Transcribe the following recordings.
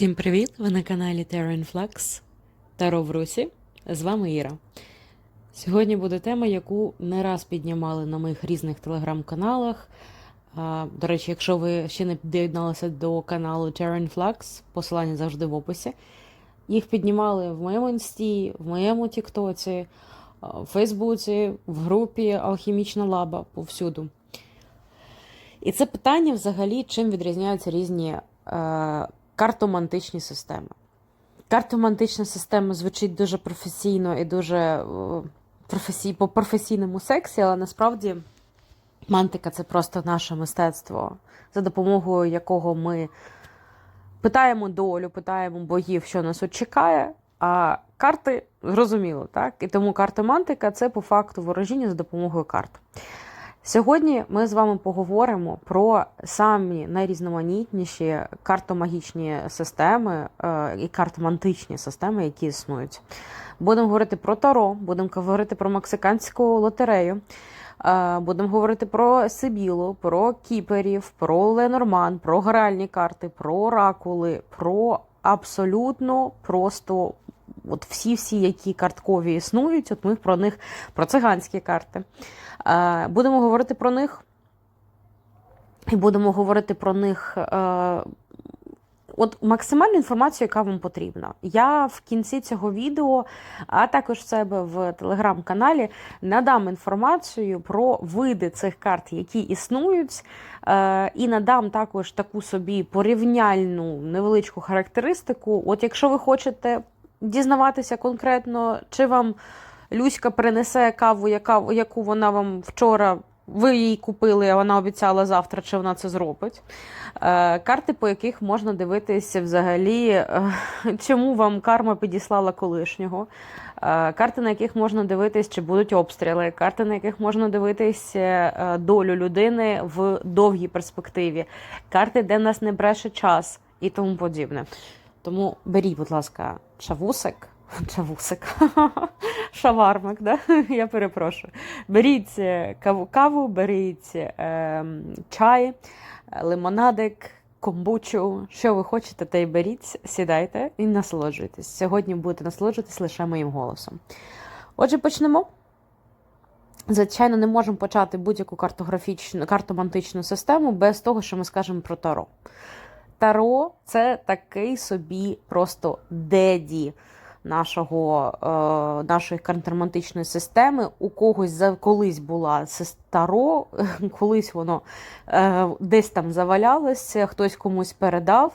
Всім привіт! Ви на каналі Terra Influx Таро в Русі. З вами Іра. Сьогодні буде тема, яку не раз піднімали на моїх різних телеграм-каналах. До речі, якщо ви ще не доєдналися до каналу Terra Influx, посилання завжди в описі. Їх піднімали в моєму інсті, в моєму Тіктоці, в Фейсбуці, в групі Алхімічна Лаба повсюду. І це питання взагалі, чим відрізняються різні е, картомантичні системи. Картомантична система звучить дуже професійно і дуже е, професій, по професійному сексі, але насправді мантика це просто наше мистецтво, за допомогою якого ми питаємо долю, питаємо богів, що нас от чекає. А карти зрозуміло, так? І тому картомантика це по факту ворожіння за допомогою карт. Сьогодні ми з вами поговоримо про самі найрізноманітніші картомагічні системи е, і картомантичні системи, які існують. Будемо говорити про Таро, будемо говорити про мексиканську лотерею, е, будемо говорити про Сибілу, про кіперів, про Ленорман, про гральні карти, про оракули, про абсолютно просто от всі-всі, які карткові існують, от ми про них, про циганські карти. Е, Будемо говорити про них. І будемо говорити про них. Е, От максимальну інформацію, яка вам потрібна. Я в кінці цього відео, а також в себе в телеграм-каналі, надам інформацію про види цих карт, які існують, е, і надам також таку собі порівняльну невеличку характеристику. От якщо ви хочете дізнаватися конкретно, чи вам Люська принесе каву, яка, яку вона вам вчора. Ви її купили, а вона обіцяла завтра, чи вона це зробить. Е, карти, по яких можна дивитися взагалі, е, чому вам карма підіслала колишнього. Е, карти, на яких можна дивитись, чи будуть обстріли, карти, на яких можна дивитись долю людини в довгій перспективі, карти, де нас не бреше час і тому подібне. Тому беріть, будь ласка, чавусик. Чавусик. Шавармик, да? я перепрошую. Беріть е, каву, каву беріть е, чай, лимонадик, комбучу. Що ви хочете, те й беріть, сідайте і насолоджуйтесь. Сьогодні будете насолоджуватись лише моїм голосом. Отже, почнемо. Звичайно, не можемо почати будь-яку картографічну, картомантичну систему без того, що ми скажемо про Таро. Таро це такий собі просто деді нашого, е, нашої картомантичної системи. У когось за колись була Таро, колись воно е, десь там завалялося, хтось комусь передав.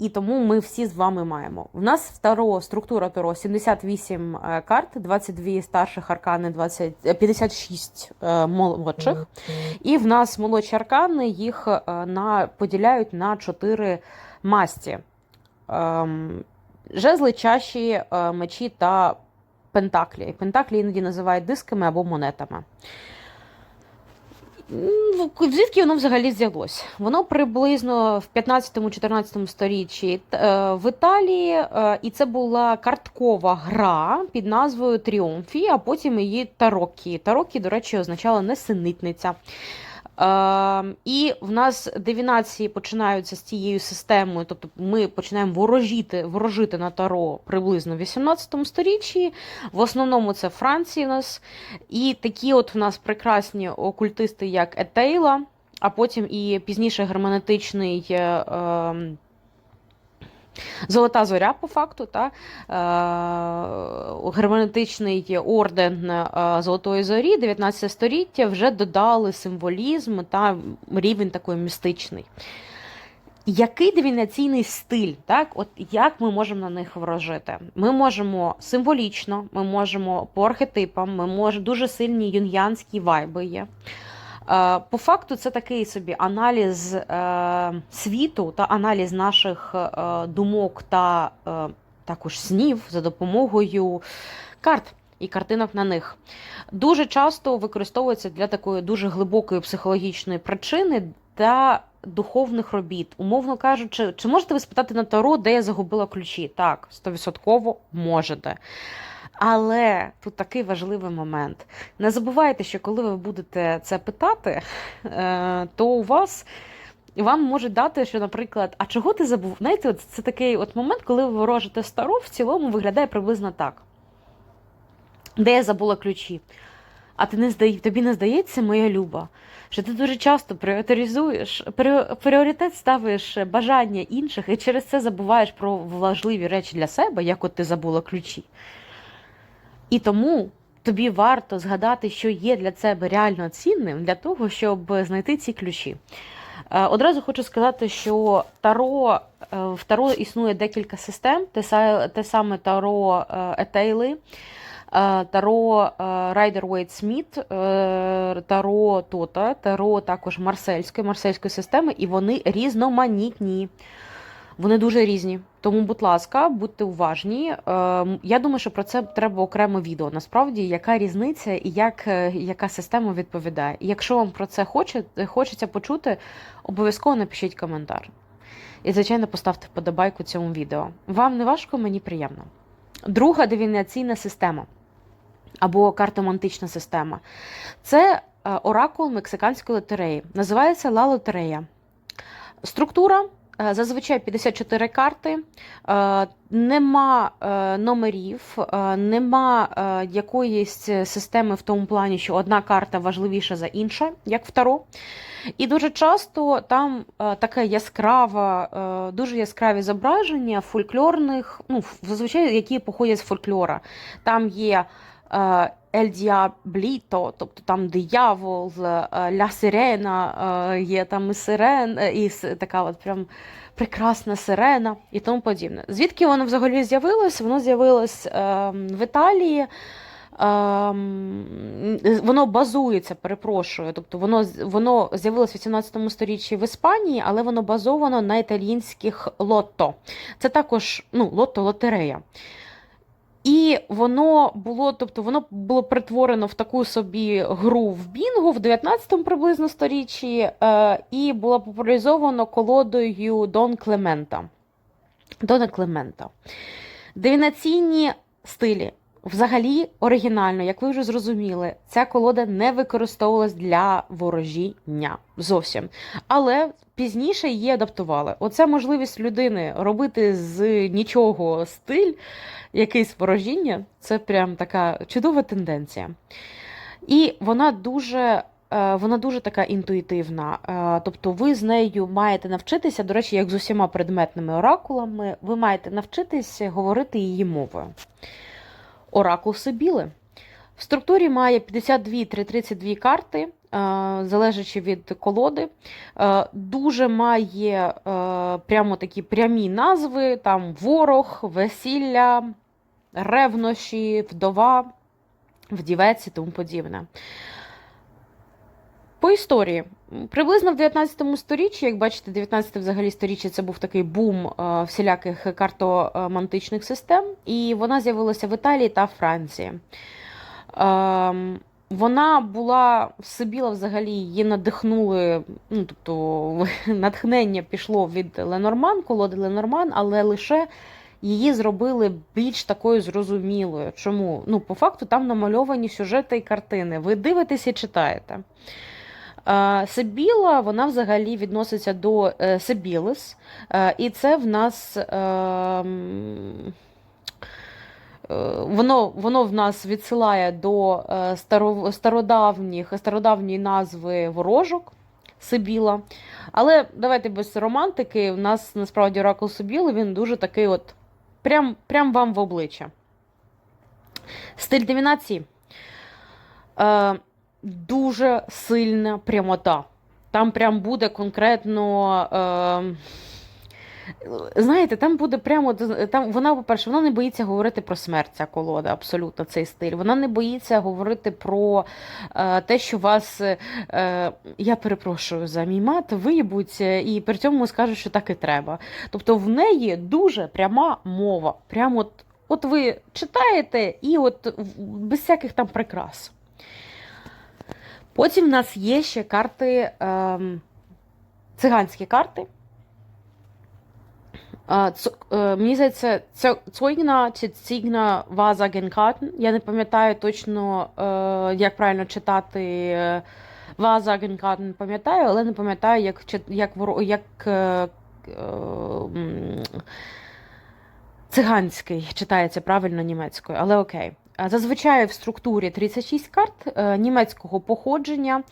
І тому ми всі з вами маємо. У нас в Таро структура Таро 78 е, карт, 22 старших аркани, 20, 56 е, молодших. І в нас молодші аркани їх е, на, поділяють на 4 масті. Ем, Жезли, чаші, е, мечі та пентаклі. Пентаклі іноді називають дисками або монетами. Звідки воно взагалі взялось? Воно приблизно в 15-14 сторіччі е, в Італії, е, і це була карткова гра під назвою Тріумфі, а потім її Тарокі. Тарокі, до речі, означала несенитниця. Е, і в нас девінації починаються з цією системою, тобто ми починаємо ворожити ворожити на таро приблизно в 18 сторіччі. В основному це Франція нас. І такі от в нас прекрасні окультисти, як Етейла, а потім і пізніше герменетичний. Е, е, Золота зоря, по факту, та е, герменетичний орден е, Золотої зорі 19 століття вже додали символізм та рівень такий містичний. Який дивінаційний стиль, так? От як ми можемо на них вражити? Ми можемо символічно, ми можемо по архетипам, ми можемо дуже сильні юн'янські вайби є. Е, по факту, це такий собі аналіз е, світу та аналіз наших е, думок та також снів за допомогою карт і картинок на них. Дуже часто використовується для такої дуже глибокої психологічної причини та духовних робіт. Умовно кажучи, чи можете ви спитати на Таро, де я загубила ключі? Так, 100% можете. Але тут такий важливий момент. Не забувайте, що коли ви будете це питати, е, то у вас вам можуть дати, що, наприклад, а чого ти забув? Знаєте, от це такий от момент, коли ви ворожите стару, в цілому виглядає приблизно так. Де я забула ключі? А ти не здає, тобі не здається, моя люба, що ти дуже часто пріоритизуєш, пріоритет ставиш бажання інших і через це забуваєш про важливі речі для себе, як от ти забула ключі. І тому тобі варто згадати, що є для тебе реально цінним для того, щоб знайти ці ключі. Е, Одразу хочу сказати, що Таро е, в Таро існує декілька систем, те, саме Таро е, Етейли, Таро Райдер Уейт Сміт, Таро Тота, Таро також Марсельської, Марсельської системи, і вони різноманітні. Вони дуже різні. Тому, будь ласка, будьте уважні. Е, Я думаю, що про це треба окремо відео. Насправді, яка різниця і як, е, яка система відповідає. І якщо вам про це хоче, хочеться почути, обов'язково напишіть коментар. І, звичайно, поставте вподобайку цьому відео. Вам не важко, мені приємно. Друга дивінаційна система або картомантична система це е, оракул мексиканської лотереї. Називається Ла Лотерея. Структура е, зазвичай 54 карти, е, нема е, номерів, е, нема е, якоїсь системи в тому плані, що одна карта важливіша за інша, як в Таро. І дуже часто там е, таке яскраве, е, дуже яскраві зображення фольклорних, ну, зазвичай, які походять з фольклора. Там є е, Ель Діабліто, тобто там диявол, е, Ля Сирена, е, є там і сирен, е, і така от прям прекрасна сирена і тому подібне. Звідки воно взагалі з'явилось? Воно з'явилось е, в Італії. Ем, воно базується, перепрошую. Тобто воно, воно з'явилось в 18 сторіччі в Іспанії, але воно базовано на італійських лотто. Це також ну, лотто лотерея. І воно було, тобто воно було притворено в таку собі гру в Бінгу в 19 приблизно сторіччі, е, і було популяризовано колодою Дон Клемента. Дона Клемента. Дивінаційні стилі. Взагалі, оригінально, як ви вже зрозуміли, ця колода не використовувалась для ворожіння зовсім. Але пізніше її адаптували. Оце можливість людини робити з нічого стиль, якийсь ворожіння. Це прям така чудова тенденція. І вона дуже. е, Вона дуже така інтуїтивна, Е, тобто ви з нею маєте навчитися, до речі, як з усіма предметними оракулами, ви маєте навчитися говорити її мовою. Оракул Сибіли. В структурі має 52-32 карти, е, залежачи від колоди. Е, Дуже має е, прямо такі прямі назви: там ворог, весілля, ревнощі, вдова, вдівець і тому подібне. По історії. Приблизно в 19 сторіччі, як бачите, 19 взагалі сторіччя це був такий бум всіляких картомантичних систем, і вона з'явилася в Італії та Франції. Ем, вона була Сибіла взагалі її надихнули. Ну, тобто натхнення пішло від Ленорман, колоди Ленорман, але лише її зробили більш такою зрозумілою. Чому? Ну, по факту там намальовані сюжети і картини. Ви дивитесь і читаєте. Е, Сибіла, вона взагалі відноситься до е, Сибілис, е, і це в нас. Е, Воно, воно в нас відсилає до е, стародавніх, стародавньої назви ворожок Сибіла. Але давайте без романтики. У нас насправді оракул Сибіли, він дуже такий от прям, прям вам в обличчя. Стиль домінації. Е, дуже сильна прямота. Там прям буде конкретно. Е, знаєте, там буде прямо. Там, вона, по-перше, вона не боїться говорити про смерть, ця колода, абсолютно цей стиль. Вона не боїться говорити про е, те, що вас. Е, я перепрошую за мій мат, виїбуть, і при цьому скажуть, що так і треба. Тобто в неї дуже пряма мова. Прямо от, от ви читаєте, і от без всяких там прикрас. Потім в нас є ще карти, ем, циганські карти. Е, мені здається, це Цойгна чи Цігна Ваза Генкартен. Я не пам'ятаю точно, е, як правильно читати е, Вазагенкартен пам'ятаю, але не пам'ятаю, як, як, як циганський читається правильно німецькою, але окей. А Зазвичай в структурі 36 карт е, німецького походження, е,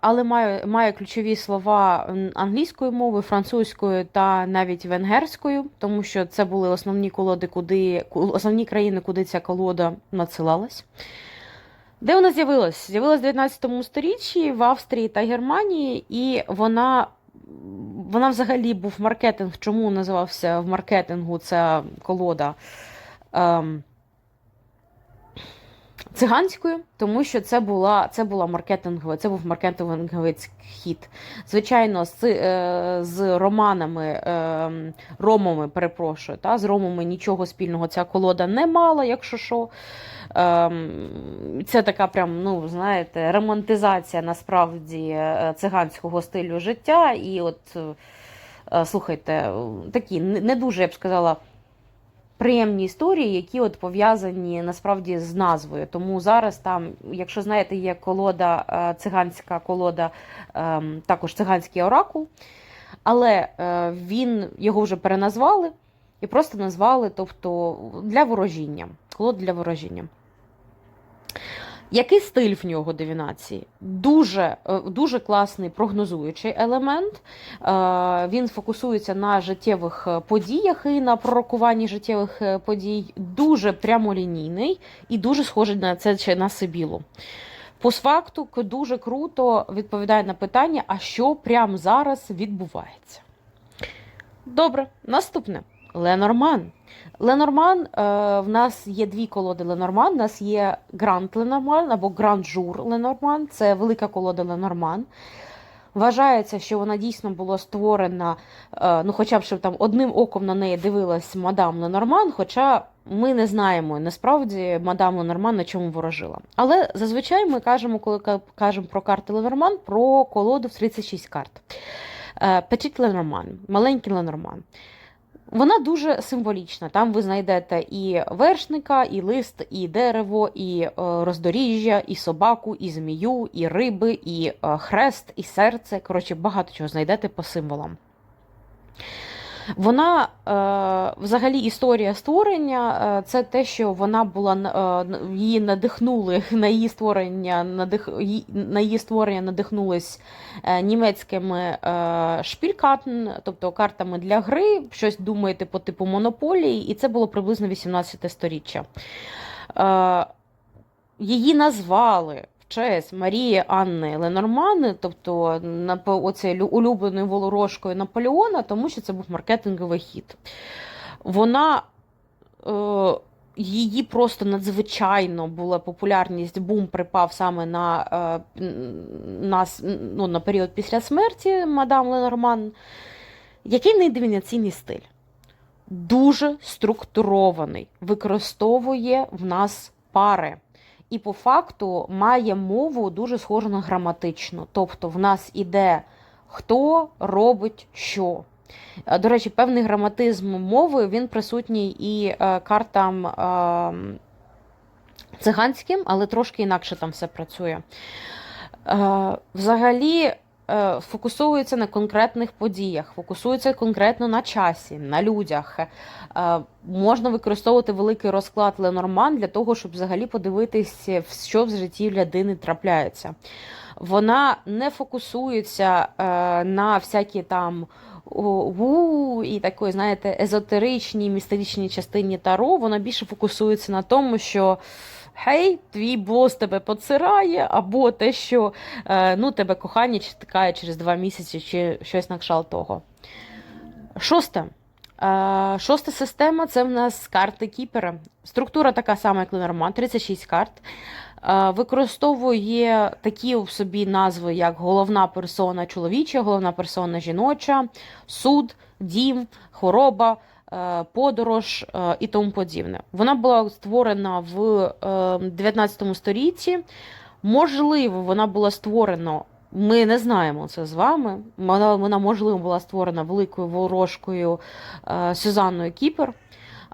але має, має ключові слова м, англійською мовою, французькою та навіть венгерською, тому що це були основні колоди, куди основні країни, куди ця колода надсилалась. Де вона з'явилась? З'явилась в 19 сторіччі в Австрії та Германії, і вона, вона взагалі був маркетинг. Чому називався в маркетингу ця колода? Ем, циганською, тому що це була, це була маркетингова, це був маркетинговий хід. Звичайно, з, е, з романами, е, ромами, перепрошую, та, з ромами нічого спільного ця колода не мала, якщо що. Ем, Це така прям, ну, знаєте, романтизація насправді е, циганського стилю життя. І от, е, слухайте, такі не дуже, я б сказала, приємні історії, які от пов'язані насправді з назвою. Тому зараз там, якщо знаєте, є колода, е, циганська колода, ем, також циганський оракул, але е, він його вже переназвали і просто назвали, тобто для ворожіння. Колода для ворожіння. Який стиль в нього дивінації? Дуже, е, дуже класний прогнозуючий елемент. Е, Він фокусується на життєвих е, подіях і на пророкуванні життєвих подій. Дуже прямолінійний і дуже схожий на це чи на Сибілу. Постфакту дуже круто відповідає на питання, а що прямо зараз відбувається. Добре, наступне. Ленорман. Ленорман, е, в нас є дві колоди Ленорман. У нас є Гранд Ленорман або Гранд Жур Ленорман. Це велика колода Ленорман. Вважається, що вона дійсно була створена, е, ну, хоча б щоб там одним оком на неї дивилась мадам Ленорман, хоча ми не знаємо насправді мадам Ленорман на чому ворожила. Але зазвичай ми кажемо, коли кажемо про карти Ленорман, про колоду в 36 карт. Е, Petit Ленорман, маленький Ленорман. Вона дуже символічна. Там ви знайдете і вершника, і лист, і дерево, і е, роздоріжжя, і собаку, і змію, і риби, і е, хрест, і серце. Коротше, багато чого знайдете по символам. Вона е, взагалі історія створення е, це те, що вона була е, її надихнули на її створення, надих, на її створення надихнулись німецькими шпількартен, тобто картами для гри, щось думаєте по типу монополії, і це було приблизно 18 сторіччя. Її назвали честь Марії Анни Ленормани, тобто оце улюбленою волорошкою Наполеона, тому що це був маркетинговий хід. Вона е, її просто надзвичайно була популярність, бум припав саме на, е, на, ну, на період після смерті мадам Ленорман. Який в неї стиль? Дуже структурований, використовує в нас пари. І по факту має мову дуже схожу на граматичну. Тобто в нас іде хто робить що. Е, До речі, певний граматизм мови він присутній і е, картам е, циганським, але трошки інакше там все працює. Е, Взагалі е, фокусується на конкретних подіях, фокусується конкретно на часі, на людях. Е, Можна використовувати великий розклад Ленорман для того, щоб взагалі подивитися, що в житті людини трапляється. Вона не фокусується е, на всякі там у і такої, знаєте, езотеричній, містичній частині Таро. Вона більше фокусується на тому, що. Хей, твій бос тебе поцирає, або те, що е, ну, тебе кохання чекає через два місяці, чи щось на кшталт того. Шосте. Е, Шоста система це в нас карти Кіпера. Структура така сама, як Ленорман, 36 карт. Е, Використовує такі в собі назви, як головна персона чоловіча, головна персона жіноча, суд, дім, хвороба, подорож е, і тому подібне. Вона була створена в е, 19 столітті. Можливо, вона була створена. Ми не знаємо це з вами. Вона, вона можливо, була створена великою ворожкою е, Сюзанною Кіпер.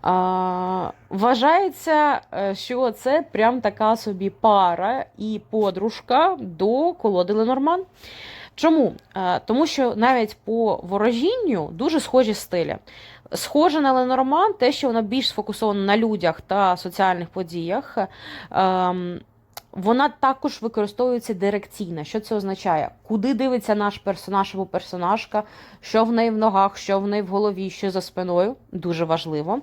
А, Вважається, е, що це прям така собі пара і подружка до колоди Ленорман. Чому? Е, Тому що навіть по ворожінню дуже схожі стилі. Схоже на Ленорман, те, що вона більш сфокусована на людях та соціальних подіях. Ем, вона також використовується дирекційно. Що це означає? Куди дивиться наш персонаж або персонажка, що в неї в ногах, що в неї в голові, що за спиною дуже важливо.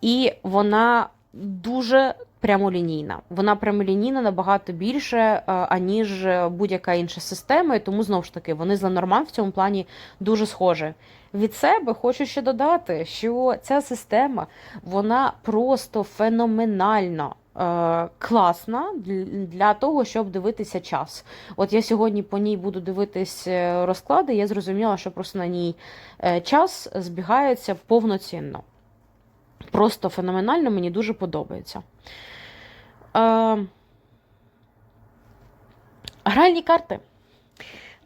І вона дуже прямолінійна. Вона прямолінійна набагато більше, е, аніж будь-яка інша система, і тому знову ж таки вони з Ленорман в цьому плані дуже схожі. Від себе хочу ще додати, що ця система вона просто феноменально е, класна для- того, щоб дивитися час. От я сьогодні по ній буду дивитись е, розклади, я зрозуміла, що просто на ній час збігається повноцінно. Просто феноменально, мені дуже подобається. Е, гральні карти.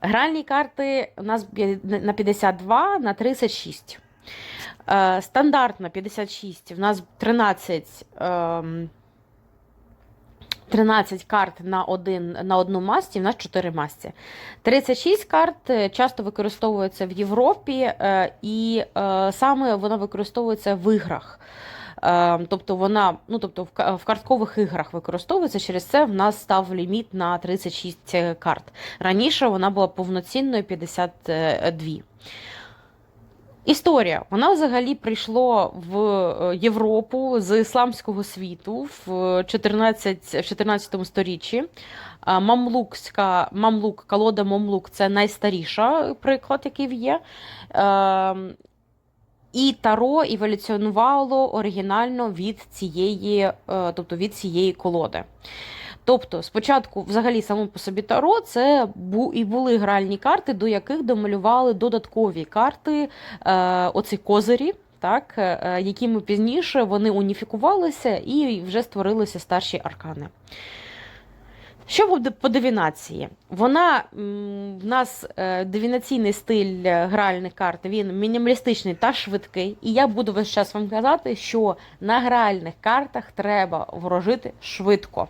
Гральні карти у нас на 52 на 36. Е, стандартно 56. В нас 13, ем, 13 карт на, один, на одну масті, в нас 4 масті. 36 карт е, часто використовується в Європі, е, і е, саме вона використовується в іграх. Тобто вона, ну тобто в карткових іграх використовується. Через це в нас став ліміт на 36 карт. Раніше вона була повноцінною 52. Історія. Вона взагалі прийшла в е, Європу з ісламського світу в 14, в 14 сторіччі. Мамлукська, Мамлук, колода Мамлук це найстаріша приклад, який є. І Таро еволюціонувало оригінально від цієї, е, тобто від цієї колоди. Тобто, спочатку, взагалі, само по собі Таро, це і були гральні карти, до яких домалювали додаткові карти, е, оці козирі, так, е, якими пізніше вони уніфікувалися і вже створилися старші аркани. Що по дивінації? Вона в нас е, дивінаційний стиль е, гральних карт, він мінімалістичний та швидкий. І я буду весь час вам казати, що на гральних картах треба ворожити швидко.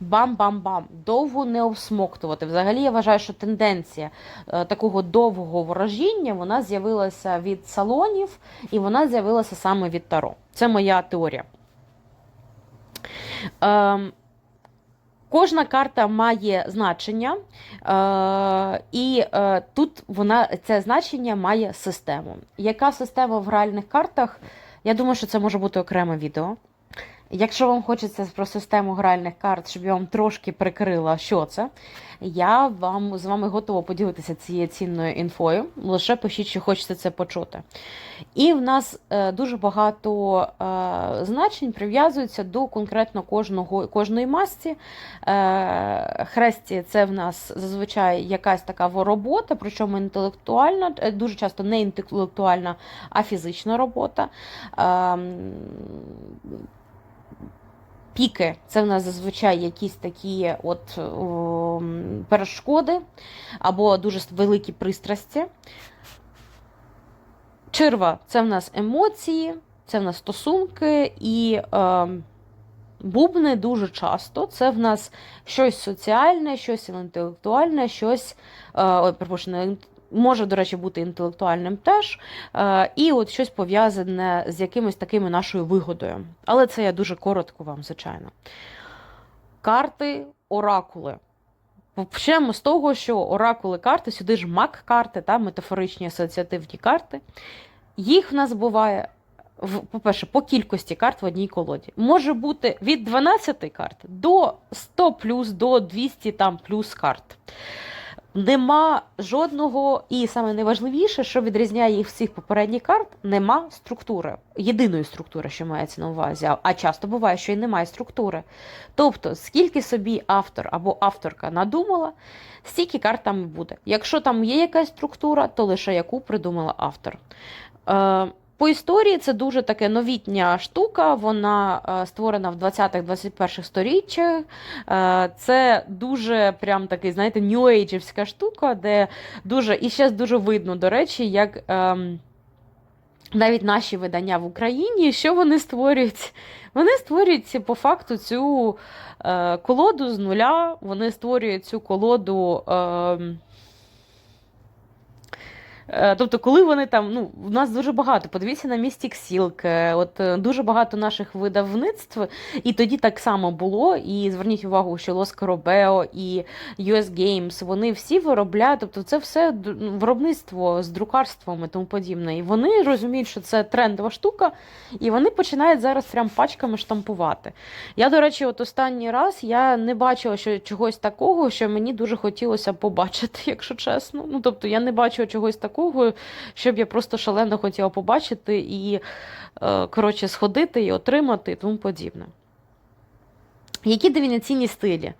Бам-бам-бам. Довго не обсмоктувати. Взагалі, я вважаю, що тенденція е, такого довгого ворожіння вона з'явилася від салонів, і вона з'явилася саме від Таро. Це моя теорія. Ем, Кожна карта має значення, е, і е, тут вона це значення має систему. Яка система в гральних картах? Я думаю, що це може бути окреме відео. Якщо вам хочеться про систему гральних карт, щоб я вам трошки прикрила, що це, я вам з вами готова поділитися цією цінною інфою. Лише пишіть, що хочете це почути. І в нас е, дуже багато е, значень прив'язуються до конкретно кожного, кожної масті. Е, хресті це в нас зазвичай якась така робота, причому інтелектуальна, дуже часто не інтелектуальна, а фізична робота. Піки це в нас зазвичай якісь такі от о, перешкоди або дуже великі пристрасті. Черва це в нас емоції, це в нас стосунки і е, бубни дуже часто. Це в нас щось соціальне, щось інтелектуальне, щось е, ой, інт- може, до речі, бути інтелектуальним теж. Е, і от щось пов'язане з якимось такими нашою вигодою. Але це я дуже коротко вам, звичайно. Карти, оракули. Почнемо з того, що оракули карти, сюди ж мак-карти, та, метафоричні асоціативні карти. Їх в нас буває, по-перше, по кількості карт в одній колоді. Може бути від 12 карт до 100 плюс, до 200 там плюс карт. Нема жодного, і саме найважливіше, що відрізняє їх всіх попередніх карт, нема структури, єдиної структури, що мається на увазі. А- часто буває, що й немає структури. Тобто, скільки собі автор або авторка надумала, стільки карт там і буде. Якщо там є якась структура, то лише яку придумала автор. Е, по історії це дуже таке новітня штука. Вона е, створена в 20-21 сторіччях. Е, Це дуже прям такий, знаєте, нью-ейджівська штука, де дуже і ще дуже видно, до речі, як. ем, навіть наші видання в Україні, що вони створюють? Вони створюють по факту цю е, колоду з нуля, вони створюють цю колоду. Е, Тобто, коли вони там, ну, у нас дуже багато, подивіться на Mystic Silk, е, от е, дуже багато наших видавництв, і тоді так само було. І зверніть увагу, що Los Corobeo і US Games, вони всі виробляють, тобто це все ну, виробництво з друкарством і тому подібне. І вони розуміють, що це трендова штука, і вони починають зараз прям пачками штампувати. Я, до речі, от останній раз я не бачила що, чогось такого, що мені дуже хотілося побачити, якщо чесно. Ну, тобто, я не бачила чогось такого, щоб я просто шалено хотіла побачити і, е, коротше, сходити і отримати і тому подібне. Які дивінаційні стилі?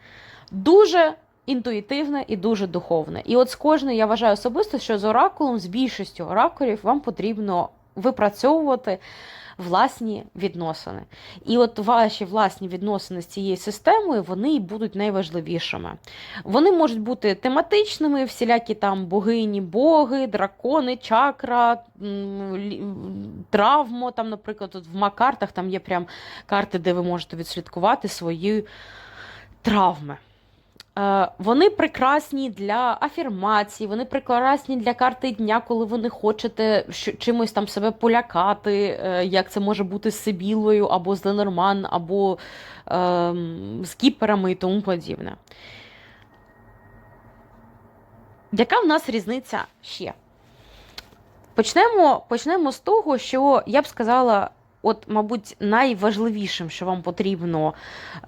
Дуже інтуїтивне і дуже духовне. І от з кожної, я вважаю особисто, що з оракулом, з більшістю оракулів, вам потрібно випрацьовувати власні відносини. І от ваші власні відносини з цією системою вони і будуть найважливішими. Вони можуть бути тематичними, всілякі там богині, боги, дракони, чакра, травмо. Там, наприклад, тут в макартах там є прям карти, де ви можете відслідкувати свої травми. Е, Вони прекрасні для афірмацій, вони прекрасні для карти дня, коли ви не хочете чимось там себе полякати, е, як це може бути з Сибілою, або з Ленорман, або ем, з кіперами і тому подібне. Яка в нас різниця ще? Почнемо, почнемо з того, що я б сказала, от, мабуть, найважливішим, що вам потрібно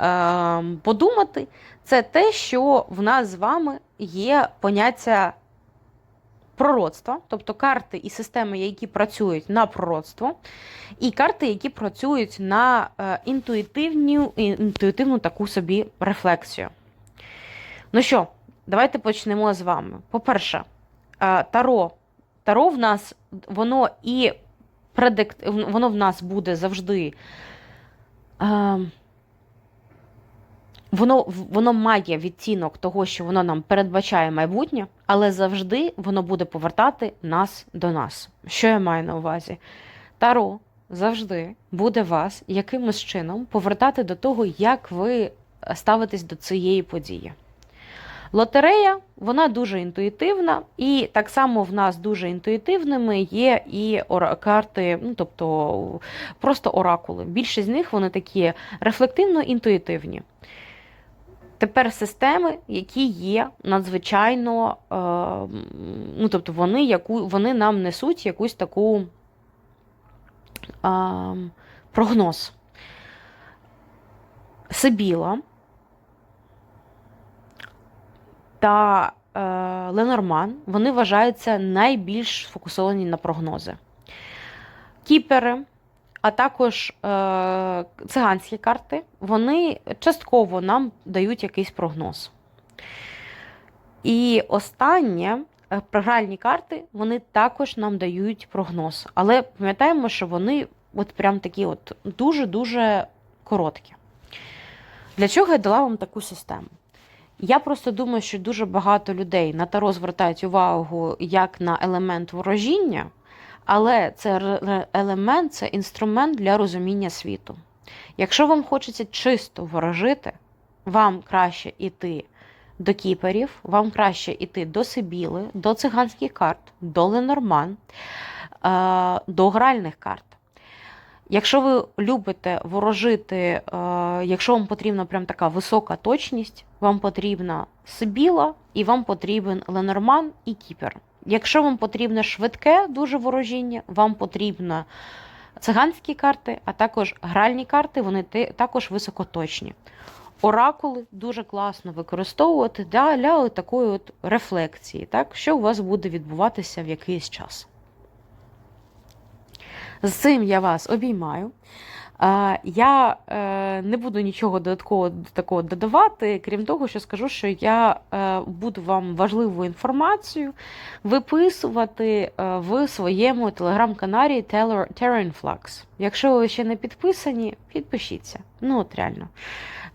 е, подумати, це те, що в нас з вами є поняття пророцтва, тобто карти і системи, які працюють на пророцтво, і карти, які працюють на е, інтуїтивну, інтуїтивну таку собі рефлексію. Ну що, давайте почнемо з вами. По-перше, е, Таро. Таро в нас воно і предикт, воно в нас буде завжди. Воно, воно має відтінок того, що воно нам передбачає майбутнє, але завжди воно буде повертати нас до нас. Що я маю на увазі? Таро завжди буде вас якимось чином повертати до того, як ви ставитесь до цієї події. Лотерея, вона дуже інтуїтивна, і так само в нас дуже інтуїтивними є і карти, ну тобто просто оракули. Більшість з них вони такі рефлективно-інтуїтивні. Тепер системи, які є надзвичайно, е, ну тобто вони, яку, вони нам несуть якусь таку е, прогноз. Сибіла та е, Ленорман вони вважаються найбільш сфокусовані на прогнози. Кіпери, а також е, циганські карти, вони частково нам дають якийсь прогноз. І останнє, е, програльні карти, вони також нам дають прогноз. Але пам'ятаємо, що вони от прям такі от дуже-дуже короткі. Для чого я дала вам таку систему? Я просто думаю, що дуже багато людей на таро звертають увагу як на елемент ворожіння, але це елемент, це інструмент для розуміння світу. Якщо вам хочеться чисто ворожити, вам краще йти до кіперів, вам краще йти до Сибіли, до циганських карт, до Ленорман, е, до гральних карт. Якщо ви любите ворожити, е, якщо вам потрібна прям така висока точність, вам потрібна Сибіла і вам потрібен Ленорман і Кіпер. Якщо вам потрібне швидке дуже ворожіння, вам потрібно циганські карти, а також гральні карти, вони також високоточні. Оракули дуже класно використовувати для, такої от рефлексії, так, що у вас буде відбуватися в якийсь час. З цим я вас обіймаю. А, Я е, не буду нічого додатково до такого додавати, крім того, що скажу, що я е, буду вам важливу інформацію виписувати е, в своєму телеграм-каналі Terra Influx. Якщо ви ще не підписані, підпишіться. Ну, от реально.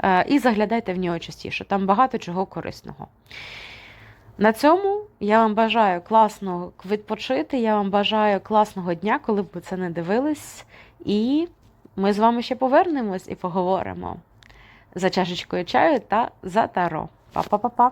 Е, І заглядайте в нього частіше, там багато чого корисного. На цьому я вам бажаю класно відпочити. Я вам бажаю класного дня, коли б ви це не дивились. І ми з вами ще повернемось і поговоримо за чашечкою чаю та за таро. Па-па-па-па!